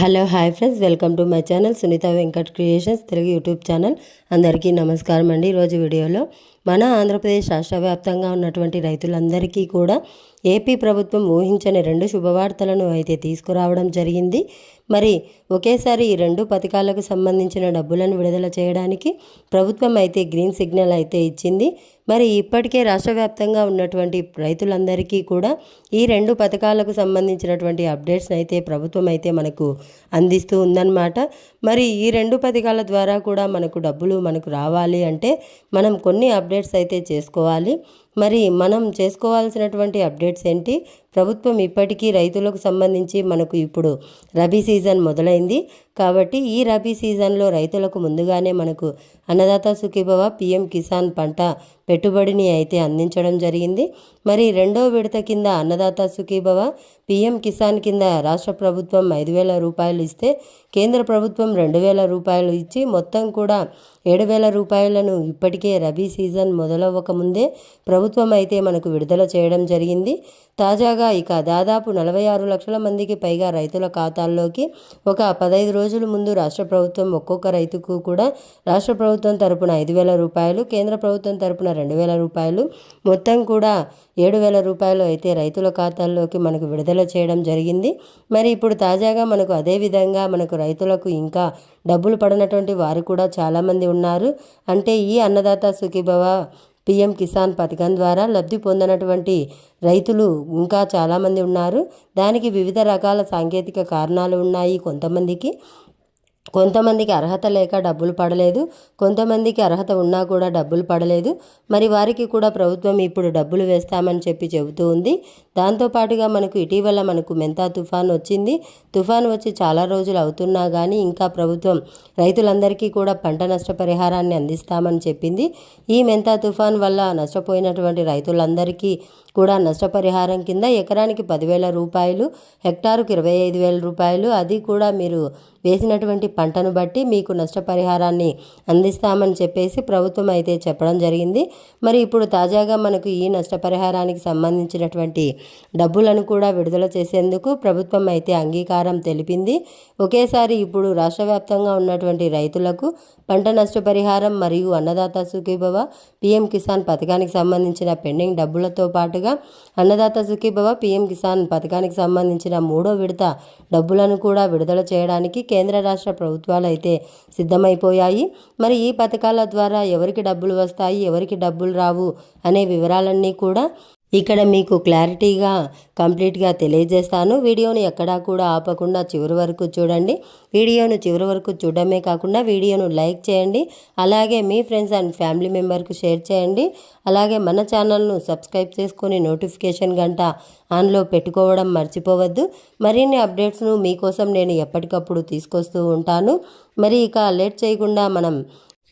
Hello hi friends. Welcome to my channel Sunitha Venkat creations Telugu YouTube channel. అందరికీ నమస్కారం అండి ఈరోజు వీడియోలో. మన ఆంధ్రప్రదేశ్ రాష్ట్ర వ్యాప్తంగా ఉన్నటువంటి రైతులందరికీ కూడా ఏపీ ప్రభుత్వం ఊహించని రెండు శుభవార్తలను అయితే తీసుకురావడం జరిగింది. మరి ఒకేసారి ఈ రెండు పథకాలకు సంబంధించిన డబ్బులను విడుదల చేయడానికి ప్రభుత్వం అయితే గ్రీన్ సిగ్నల్ అయితే ఇచ్చింది. మరి ఇప్పటికే రాష్ట్ర వ్యాప్తంగా ఉన్నటువంటి రైతులందరికీ కూడా ఈ రెండు పథకాలకు సంబంధించినటువంటి అప్డేట్స్ అయితే ప్రభుత్వం అయితే మనకు అందిస్తూ ఉందన్నమాట. మరి ఈ రెండు పథకాల ద్వారా కూడా మనకు డబ్బులు మనకు రావాలి అంటే మనం కొన్ని అప్డేట్స్ అయితే చేసుకోవాలి. మరి మనం చేసుకోవాల్సినటువంటి అప్డేట్స్ ఏంటి? ప్రభుత్వం ఇప్పటికీ రైతులకు సంబంధించి మనకు ఇప్పుడు రబీ సీజన్ మొదలైంది. కాబట్టి ఈ రబీ సీజన్లో రైతులకు ముందుగానే మనకు అన్నదాత సుఖీభవ పిఎం కిసాన్ పంట పెట్టుబడిని అయితే అందించడం జరిగింది. మరి రెండో విడత కింద అన్నదాత సుఖీభవ పిఎం కిసాన్ కింద రాష్ట్ర ప్రభుత్వం ఐదు వేల రూపాయలు ఇస్తే కేంద్ర ప్రభుత్వం రెండు వేల రూపాయలు ఇచ్చి మొత్తం కూడా ఏడు వేల రూపాయలను ఇప్పటికే రబీ సీజన్ మొదలవ్వకముందే ప్రభుత్వం అయితే మనకు విడుదల చేయడం జరిగింది. తాజాగా ఇక దాదాపు నలభై ఆరు లక్షల మందికి పైగా రైతుల ఖాతాల్లోకి ఒక పదహైదు రోజుల ముందు రాష్ట్ర ప్రభుత్వం ఒక్కొక్క రైతుకు కూడా రాష్ట్ర ప్రభుత్వం తరపున ఐదు వేల రూపాయలు కేంద్ర ప్రభుత్వం తరపున రెండు వేల రూపాయలు మొత్తం కూడా ఏడు వేల రూపాయలు అయితే రైతుల ఖాతాల్లోకి మనకు విడుదల చేయడం జరిగింది. మరి ఇప్పుడు తాజాగా మనకు అదే విధంగా మనకు రైతులకు ఇంకా డబ్బులు పడినటువంటి వారు కూడా చాలామంది ఉన్నారు. అంటే ఈ అన్నదాత సుఖీభవ పిఎం కిసాన్ పథకం ద్వారా లబ్ధి పొందినటువంటి రైతులు ఇంకా చాలామంది ఉన్నారు. దానికి వివిధ రకాల సాంకేతిక కారణాలు ఉన్నాయి కొంతమందికి. కొంతమందికి అర్హత లేక డబ్బులు పడలేదు కొంతమందికి అర్హత ఉన్నా కూడా డబ్బులు పడలేదు. మరి వారికి కూడా ప్రభుత్వం ఇప్పుడు డబ్బులు వేస్తామని చెప్పి చెబుతూ ఉంది. దాంతోపాటుగా మనకు ఇటీవల మనకు మెంతా తుఫాన్ వచ్చింది. తుఫాన్ వచ్చి చాలా రోజులు అవుతున్నా కానీ ఇంకా ప్రభుత్వం రైతులందరికీ కూడా పంట నష్టపరిహారాన్ని అందిస్తామని చెప్పింది. ఈ మెంతా తుఫాన్ వల్ల నష్టపోయినటువంటి రైతులందరికీ కూడా నష్టపరిహారం కింద ఎకరానికి పదివేల రూపాయలు హెక్టారుకు ఇరవై ఐదు వేల రూపాయలు. అది కూడా మీరు వేసినటువంటి పంటను బట్టి మీకు నష్టపరిహారాన్ని అందిస్తామని చెప్పేసి ప్రభుత్వం అయితే చెప్పడం జరిగింది. మరి ఇప్పుడు తాజాగా మనకు ఈ నష్టపరిహారానికి సంబంధించినటువంటి డబ్బులను కూడా విడుదల చేసేందుకు ప్రభుత్వం అయితే అంగీకారం తెలిపింది. ఒకేసారి ఇప్పుడు రాష్ట్ర వ్యాప్తంగా ఉన్నటువంటి రైతులకు పంట నష్టపరిహారం మరియు అన్నదాత సుఖీభవ పీఎం కిసాన్ పథకానికి సంబంధించిన పెండింగ్ డబ్బులతో పాటుగా అన్నదాత సుఖీభవ పీఎం కిసాన్ పథకానికి సంబంధించిన మూడో విడత డబ్బులను కూడా విడుదల చేయడానికి కేంద్ర రాష్ట్ర ప్రభుత్వాలు అయితే సిద్ధమైపోయాయి. మరి ఈ పథకాల ద్వారా ఎవరికి డబ్బులు వస్తాయి ఎవరికి డబ్బులు రావు అనే వివరాలన్నీ కూడా ఇక్కడ మీకు క్లారిటీగా కంప్లీట్గా తెలియజేస్తాను. వీడియోను ఎక్కడా కూడా ఆపకుండా చివరి వరకు చూడండి. వీడియోను చివరి వరకు చూడడమే కాకుండా వీడియోను లైక్ చేయండి. అలాగే మీ ఫ్రెండ్స్ అండ్ ఫ్యామిలీ మెంబర్కు షేర్ చేయండి. అలాగే మన ఛానల్ను సబ్స్క్రైబ్ చేసుకొని నోటిఫికేషన్ గంట ఆన్లో పెట్టుకోవడం మర్చిపోవద్దు. మరిన్ని అప్డేట్స్ను మీకోసం నేను ఎప్పటికప్పుడు తీసుకొస్తూ ఉంటాను. మరి ఇక లేట్ చేయకుండా మనం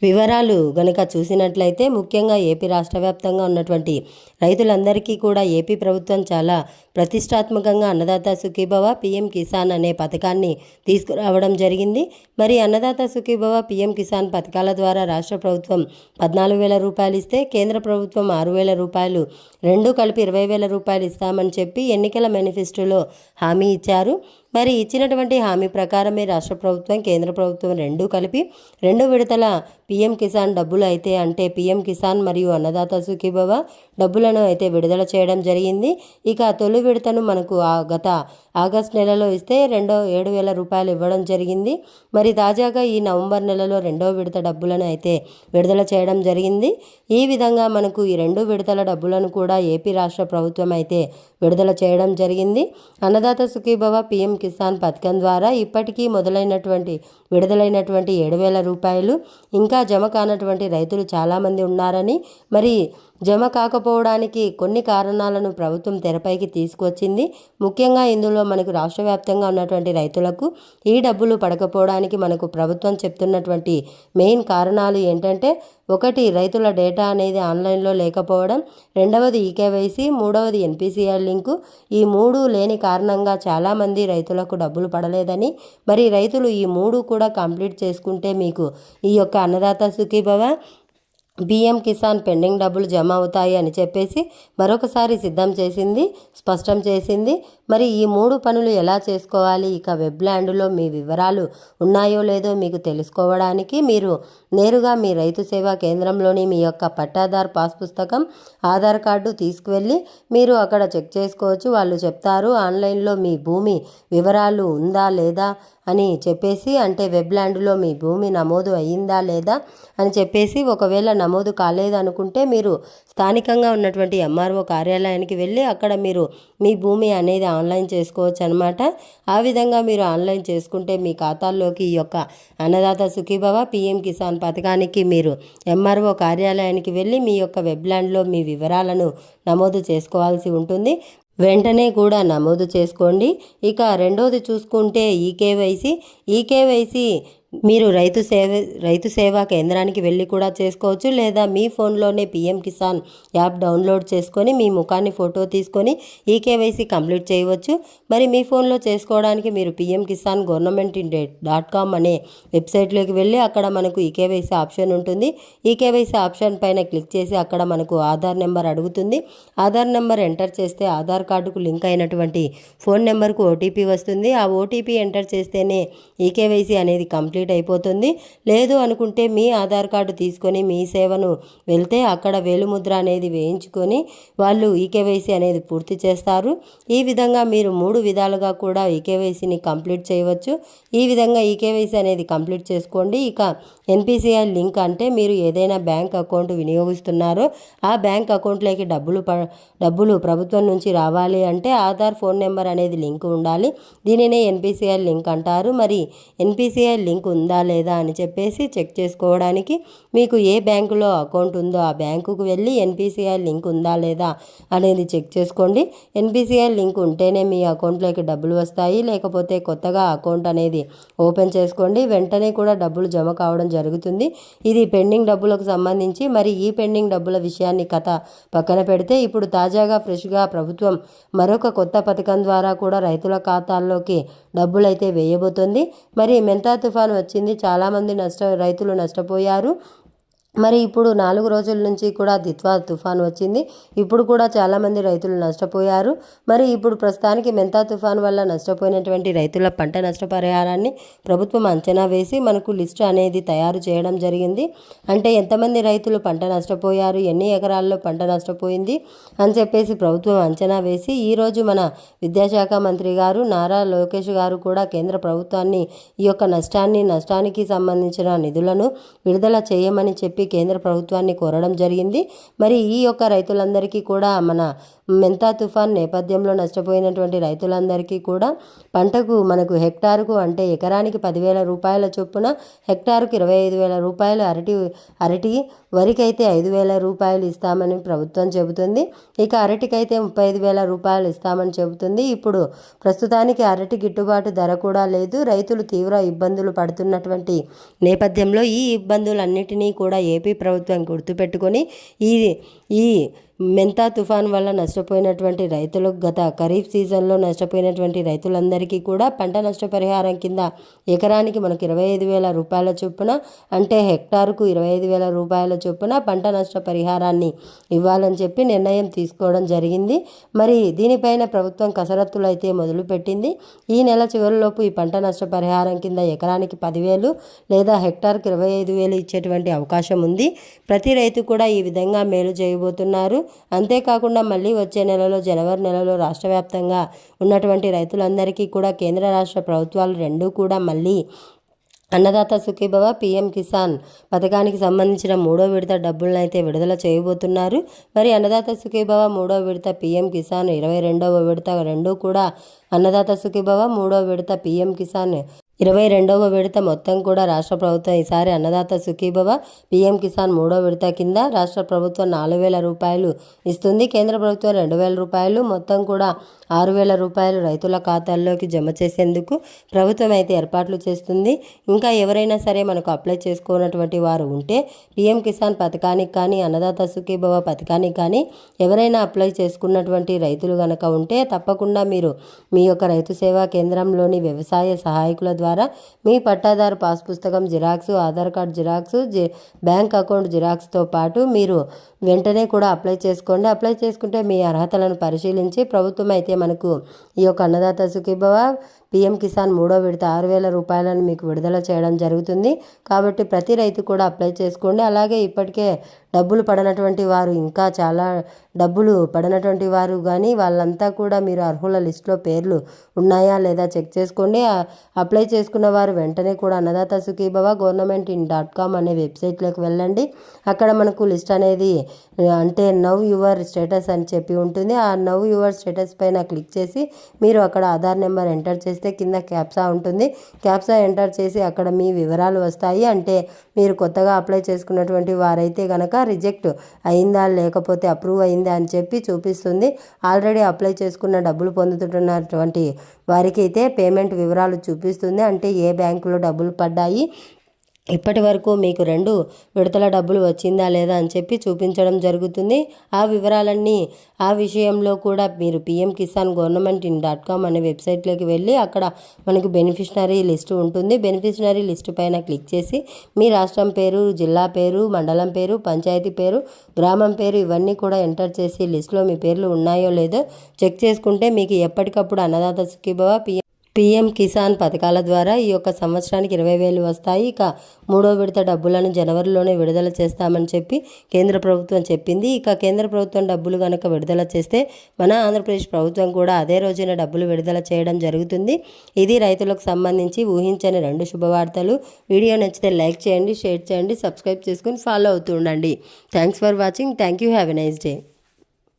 వివరాలు గనక చూసినట్లయితే ముఖ్యంగా ఏపీ రాష్ట్ర వ్యాప్తంగా ఉన్నటువంటి రైతులందరికీ కూడా ఏపీ ప్రభుత్వం చాలా ప్రతిష్టాత్మకంగా అన్నదాత సుఖీభవ పిఎం కిసాన్ అనే పథకాన్ని తీసుకురావడం జరిగింది. మరి అన్నదాత సుఖీభవ పిఎం కిసాన్ పథకాల ద్వారా రాష్ట్ర ప్రభుత్వం పద్నాలుగు వేల రూపాయలు ఇస్తే కేంద్ర ప్రభుత్వం ఆరు వేల రూపాయలు రెండు కలిపి ఇరవై వేల రూపాయలు ఇస్తామని చెప్పి ఎన్నికల మేనిఫెస్టోలో హామీ ఇచ్చారు. మరి ఇచ్చినటువంటి హామీ ప్రకారమే రాష్ట్ర ప్రభుత్వం కేంద్ర ప్రభుత్వం రెండూ కలిపి రెండు విడతల పీఎం కిసాన్ డబ్బులు అయితే అంటే పీఎం కిసాన్ మరియు అన్నదాత సుఖీభవ డబ్బులను అయితే విడుదల చేయడం జరిగింది. ఇక తొలి విడతను మనకు గత ఆగస్ట్ నెలలో ఇస్తే రెండో ఏడు వేల రూపాయలు ఇవ్వడం జరిగింది. మరి తాజాగా ఈ నవంబర్ నెలలో రెండో విడత డబ్బులను అయితే విడుదల చేయడం జరిగింది. ఈ విధంగా మనకు ఈ రెండు విడతల డబ్బులను కూడా ఏపీ రాష్ట్ర ప్రభుత్వం అయితే విడుదల చేయడం జరిగింది. అన్నదాత సుఖీభవ పీఎం కిసాన్ పథకం ద్వారా ఇప్పటికీ మొదలైనటువంటి విడుదలైనటువంటి ఏడు వేల రూపాయలు. ఇంకా జమ కానటువంటి రైతులు చాలామంది ఉన్నారని మరి జమ కాకపోవడానికి కొన్ని కారణాలను ప్రభుత్వం తెరపైకి తీసుకొచ్చింది. ముఖ్యంగా ఇందులో మనకు రాష్ట్ర వ్యాప్తంగా ఉన్నటువంటి రైతులకు ఈ డబ్బులు పడకపోవడానికి మనకు ప్రభుత్వం చెప్తున్నటువంటి మెయిన్ కారణాలు ఏంటంటే ఒకటి రైతుల డేటా అనేది ఆన్లైన్లో లేకపోవడం రెండవది ఈకేవైసీ మూడవది ఎన్పిసిఆర్ లింకు. ఈ మూడు లేని కారణంగా చాలామంది రైతులకు డబ్బులు పడలేదని మరి రైతులు ఈ మూడు కూడా కూడా కంప్లీట్ చేసుకుంటే మీకు ఈ యొక్క అన్నదాత సుఖీభవ బిఎం కిసాన్ పెండింగ్ డబ్బులు జమ అవుతాయి అని చెప్పేసి మరొకసారి సిద్ధం చేసింది స్పష్టం చేసింది. మరి ఈ మూడు పనులు ఎలా చేసుకోవాలి? ఇక వెబ్ ల్యాండ్లో మీ వివరాలు ఉన్నాయో లేదో మీకు తెలుసుకోవడానికి మీరు నేరుగా మీ రైతు సేవా కేంద్రంలోని మీ యొక్క పట్టాదార్ పాస్ పుస్తకం ఆధార్ కార్డు తీసుకువెళ్ళి మీరు అక్కడ చెక్ చేసుకోవచ్చు. వాళ్ళు చెప్తారు ఆన్లైన్లో మీ భూమి వివరాలు ఉందా లేదా? అని చెప్పేసి అంటే వెబ్ ల్యాండ్లో మీ భూమి నమోదు అయ్యిందా లేదా అని చెప్పేసి ఒకవేళ నమోదు కాలేదనుకుంటే మీరు స్థానికంగా ఉన్నటువంటి ఎంఆర్ఓ కార్యాలయానికి వెళ్ళి అక్కడ మీరు మీ భూమి అనేది ఆన్లైన్ చేసుకోవచ్చు అనమాట ఆ విధంగా మీరు ఆన్లైన్ చేసుకుంటే మీ ఖాతాల్లోకి ఈ యొక్క అన్నదాత సుఖీభవ పిఎం కిసాన్ పథకానికి మీరు ఎంఆర్ఓ కార్యాలయానికి వెళ్ళి మీ యొక్క వెబ్ ల్యాండ్లో మీ వివరాలను నమోదు చేసుకోవాల్సి ఉంటుంది. వెంటనే కూడా నమోదు చేసుకోండి. ఇక రెండోది చూసుకుంటే ఈకేవైసీ ఈకేవైసీ మీరు రైతు సేవ రైతు సేవా కేంద్రానికి వెళ్ళి కూడా చేసుకోవచ్చు లేదా మీ ఫోన్లోనే పిఎం కిసాన్ యాప్ డౌన్లోడ్ చేసుకొని మీ ముఖాన్ని ఫోటో తీసుకొని ఈకేవైసీ కంప్లీట్ చేయవచ్చు. మరి మీ ఫోన్లో చేసుకోవడానికి మీరు PM Kisan government India dot com అనే వెబ్సైట్లోకి వెళ్ళి అక్కడ మనకు ఈకేవైసీ ఆప్షన్ ఉంటుంది. ఈకేవైసీ ఆప్షన్ పైన క్లిక్ చేసి అక్కడ మనకు ఆధార్ నెంబర్ అడుగుతుంది. ఆధార్ నెంబర్ ఎంటర్ చేస్తే ఆధార్ కార్డుకు లింక్ అయినటువంటి ఫోన్ నెంబర్కు ఓటీపీ వస్తుంది. ఆ ఓటీపీ ఎంటర్ చేస్తేనే ఈకేవైసీ అనేది కంప్లీట్ అయిపోతుంది. లేదు అనుకుంటే మీ ఆధార్ కార్డు తీసుకొని మీ సేవను వెళ్తే అక్కడ వేలుముద్ర అనేది వేయించుకొని వాళ్ళు ఈకేవైసీ అనేది పూర్తి చేస్తారు. ఈ విధంగా మీరు మూడు విధాలుగా కూడా ఈకేవైసీని కంప్లీట్ చేయవచ్చు. ఈ విధంగా ఈకేవైసీ అనేది కంప్లీట్ చేసుకోండి. ఇక ఎన్పిసిఐ లింక్ అంటే మీరు ఏదైనా బ్యాంక్ అకౌంట్ వినియోగిస్తున్నారో ఆ బ్యాంక్ అకౌంట్లోకి డబ్బులు ప డబ్బులు ప్రభుత్వం నుంచి రావాలి అంటే ఆధార్ ఫోన్ నెంబర్ అనేది లింక్ ఉండాలి. దీనినే ఎన్పిసిఐ లింక్ అంటారు. మరి ఎన్పిసిఐ లింక్ ఉందా లేదా అని చెప్పేసి చెక్ చేసుకోవడానికి మీకు ఏ బ్యాంకులో అకౌంట్ ఉందో ఆ బ్యాంకుకు వెళ్ళి ఎన్పిసిఐ లింక్ ఉందా లేదా అనేది చెక్ చేసుకోండి. ఎన్పిసిఐ లింక్ ఉంటేనే మీ అకౌంట్లోకి డబ్బులు వస్తాయి. లేకపోతే కొత్తగా అకౌంట్ అనేది ఓపెన్ చేసుకోండి. వెంటనే కూడా డబ్బులు జమ కావడం జరుగుతుంది. ఇది పెండింగ్ డబ్బులకు సంబంధించి మరి ఈ పెండింగ్ డబ్బుల విషయాన్ని కథ పక్కన పెడితే ఇప్పుడు తాజాగా ఫ్రెష్గా ప్రభుత్వం మరొక కొత్త పథకం ద్వారా కూడా రైతుల ఖాతాల్లోకి డబ్బులైతే వేయబోతుంది. మరి మెంతా తుఫాను వచ్చింది. చాలామంది నష్ట రైతులు నష్టపోయారు. మరి ఇప్పుడు నాలుగు రోజుల నుంచి కూడా దిత్వా తుఫాన్ వచ్చింది. ఇప్పుడు కూడా చాలామంది రైతులు నష్టపోయారు. మరి ఇప్పుడు ప్రస్తుతానికి మెంతా తుఫాన్ వల్ల నష్టపోయినటువంటి రైతుల పంట నష్టపరిహారాన్ని ప్రభుత్వం అంచనా వేసి మనకు లిస్టు అనేది తయారు చేయడం జరిగింది. అంటే ఎంతమంది రైతులు పంట నష్టపోయారు? ఎన్ని ఎకరాల్లో పంట నష్టపోయింది? అని చెప్పేసి ప్రభుత్వం అంచనా వేసి ఈరోజు మన విద్యాశాఖ మంత్రి గారు నారా లోకేష్ గారు కూడా కేంద్ర ప్రభుత్వాన్ని ఈ యొక్క నష్టాన్ని నష్టానికి సంబంధించిన నిధులను విడుదల చేయమని చెప్పి కేంద్ర ప్రభుత్వాన్ని కోరడం జరిగింది. మరి ఈ యొక్క రైతులందరికీ కూడా మన మెంతా తుఫాన్ నేపథ్యంలో నష్టపోయినటువంటి రైతులందరికీ కూడా పంటకు మనకు హెక్టారుకు అంటే ఎకరానికి పదివేల రూపాయల చొప్పున హెక్టారుకు ఇరవై ఐదు వేల రూపాయలు అరటి అరటి వరికైతే ఐదు వేల రూపాయలు ఇస్తామని ప్రభుత్వం చెబుతుంది. ఇక అరటికైతే ముప్పై ఐదు వేల రూపాయలు ఇస్తామని చెబుతుంది. ఇప్పుడు ప్రస్తుతానికి అరటి గిట్టుబాటు ధర కూడా లేదు. రైతులు తీవ్ర ఇబ్బందులు పడుతున్నటువంటి నేపథ్యంలో ఈ ఇబ్బందులన్నిటినీ కూడా ఏపీ ప్రభుత్వం గుర్తుపెట్టుకొని ఈ ఈ మెంతా తుఫాన్ వల్ల నష్టపోయినటువంటి రైతులకు గత ఖరీఫ్ సీజన్లో నష్టపోయినటువంటి రైతులందరికీ కూడా పంట నష్టపరిహారం కింద ఎకరానికి మనకు ఇరవై ఐదు వేల రూపాయల చొప్పున అంటే హెక్టార్కు ఇరవై ఐదు వేల రూపాయల చొప్పున పంట నష్టపరిహారాన్ని ఇవ్వాలని చెప్పి నిర్ణయం తీసుకోవడం జరిగింది. మరి దీనిపైన ప్రభుత్వం కసరత్తులు అయితే మొదలుపెట్టింది. ఈ నెల చివరిలోపు ఈ పంట నష్టపరిహారం కింద ఎకరానికి పదివేలు లేదా హెక్టార్కి ఇరవై ఐదు వేలు ఇచ్చేటువంటి అవకాశం ఉంది. ప్రతి రైతు కూడా ఈ విధంగా మేలు చేయబోతున్నారు. అంతేకాకుండా మళ్ళీ వచ్చే నెలలో జనవరి నెలలో రాష్ట్ర వ్యాప్తంగా ఉన్నటువంటి రైతులందరికీ కూడా కేంద్ర రాష్ట్ర ప్రభుత్వాలు రెండూ కూడా మళ్ళీ అన్నదాత సుఖీభవ పీఎం కిసాన్ పథకానికి సంబంధించిన మూడో విడత డబ్బులను అయితే విడుదల చేయబోతున్నారు. మరి అన్నదాత సుఖీభవ మూడో విడత పీఎం కిసాన్ ఇరవై రెండవ విడత రెండు కూడా అన్నదాత సుఖీభవ మూడో విడత పీఎం కిసాన్ ఇరవై రెండవ విడత మొత్తం కూడా రాష్ట్ర ప్రభుత్వం ఈసారి అన్నదాత సుఖీభవ పీఎం కిసాన్ మూడో విడత కింద రాష్ట్ర ప్రభుత్వం నాలుగు వేల రూపాయలు ఇస్తుంది. కేంద్ర ప్రభుత్వం రెండు వేల రూపాయలు మొత్తం కూడా ఆరు వేల రూపాయలు రైతుల ఖాతాల్లోకి జమ చేసేందుకు ప్రభుత్వం అయితే ఏర్పాట్లు చేస్తుంది. ఇంకా ఎవరైనా సరే మనకు అప్లై చేసుకోనటువంటి వారు ఉంటే పీఎం కిసాన్ పథకానికి కానీ అన్నదాత సుఖీభవ పథకానికి కానీ ఎవరైనా అప్లై చేసుకున్నటువంటి రైతులు కనుక ఉంటే తప్పకుండా మీరు మీ యొక్క రైతు సేవా కేంద్రంలోని వ్యవసాయ సహాయకుల ద్వారా ద్వారా మీ పట్టాదారు పాస్ పుస్తకం జిరాక్స్ ఆధార్ కార్డ్ జిరాక్స్ జి బ్యాంక్ అకౌంట్ జిరాక్స్తో పాటు మీరు వెంటనే కూడా అప్లై చేసుకోండి. అప్లై చేసుకుంటే మీ అర్హతలను పరిశీలించి ప్రభుత్వం అయితే మనకు ఈ యొక్క అన్నదాత సుఖీభవ పిఎం కిసాన్ మూడో విడత ఆరు వేల రూపాయలను మీకు విడుదల చేయడం జరుగుతుంది. కాబట్టి ప్రతి రైతు కూడా అప్లై చేసుకోండి. అలాగే ఇప్పటికే డబ్బులు పడనటువంటి వారు ఇంకా చాలా డబ్బులు పడనటువంటి వారు కానీ వాళ్ళంతా కూడా మీరు అర్హుల లిస్టులో పేర్లు ఉన్నాయా లేదా చెక్ చేసుకోండి. అప్లై చేసుకున్న వారు వెంటనే కూడా Annadata Sukhibhava government in dot com అనే వెబ్సైట్లోకి వెళ్ళండి. అక్కడ మనకు లిస్ట్ అనేది అంటే నవ్ యువర్ స్టేటస్ అని చెప్పి ఉంటుంది. ఆ నవ్ యువర్ స్టేటస్ పైన క్లిక్ చేసి మీరు అక్కడ ఆధార్ నెంబర్ ఎంటర్ చేసి చేస్తే కింద క్యాప్సా ఉంటుంది. క్యాప్సా ఎంటర్ చేసి అక్కడ మీ వివరాలు వస్తాయి. అంటే మీరు కొత్తగా అప్లై చేసుకున్నటువంటి వారైతే కనుక రిజెక్ట్ అయిందా లేకపోతే అప్రూవ్ అయిందా అని చెప్పి చూపిస్తుంది. ఆల్రెడీ అప్లై చేసుకున్న డబ్బులు పొందుతున్నటువంటి వారికి అయితే పేమెంట్ వివరాలు చూపిస్తుంది. అంటే ఏ బ్యాంకులో డబ్బులు పడ్డాయి ఇప్పటి వరకు మీకు రెండు విడతల డబ్బులు వచ్చిందా లేదా అని చెప్పి చూపించడం జరుగుతుంది. ఆ వివరాలన్నీ ఆ విషయంలో కూడా మీరు PM Kisan government in dot com అనే వెబ్సైట్లోకి వెళ్ళి అక్కడ మనకు బెనిఫిషనరీ లిస్టు ఉంటుంది. బెనిఫిషనరీ లిస్టు పైన క్లిక్ చేసి మీ రాష్ట్రం పేరు జిల్లా పేరు మండలం పేరు పంచాయతీ పేరు గ్రామం పేరు ఇవన్నీ కూడా ఎంటర్ చేసి లిస్ట్లో మీ పేర్లు ఉన్నాయో లేదో చెక్ చేసుకుంటే మీకు ఎప్పటికప్పుడు అన్నదాత సుఖీభవ పిఎం పిఎం కిసాన్ పథకాల ద్వారా ఈ యొక్క సంవత్సరానికి ఇరవై వేలు వస్తాయి. ఇక మూడో విడత డబ్బులను జనవరిలోనే విడుదల చేస్తామని చెప్పి కేంద్ర ప్రభుత్వం చెప్పింది. ఇక కేంద్ర ప్రభుత్వం డబ్బులు కనుక విడుదల చేస్తే మన ఆంధ్రప్రదేశ్ ప్రభుత్వం కూడా అదే రోజున డబ్బులు విడుదల చేయడం జరుగుతుంది. ఇది రైతులకు సంబంధించి ఊహించని రెండు శుభవార్తలు. వీడియో నచ్చితే లైక్ చేయండి షేర్ చేయండి సబ్స్క్రైబ్ చేసుకొని ఫాలో అవుతూ ఉండండి. Thanks for watching. Thank you. Have a nice day.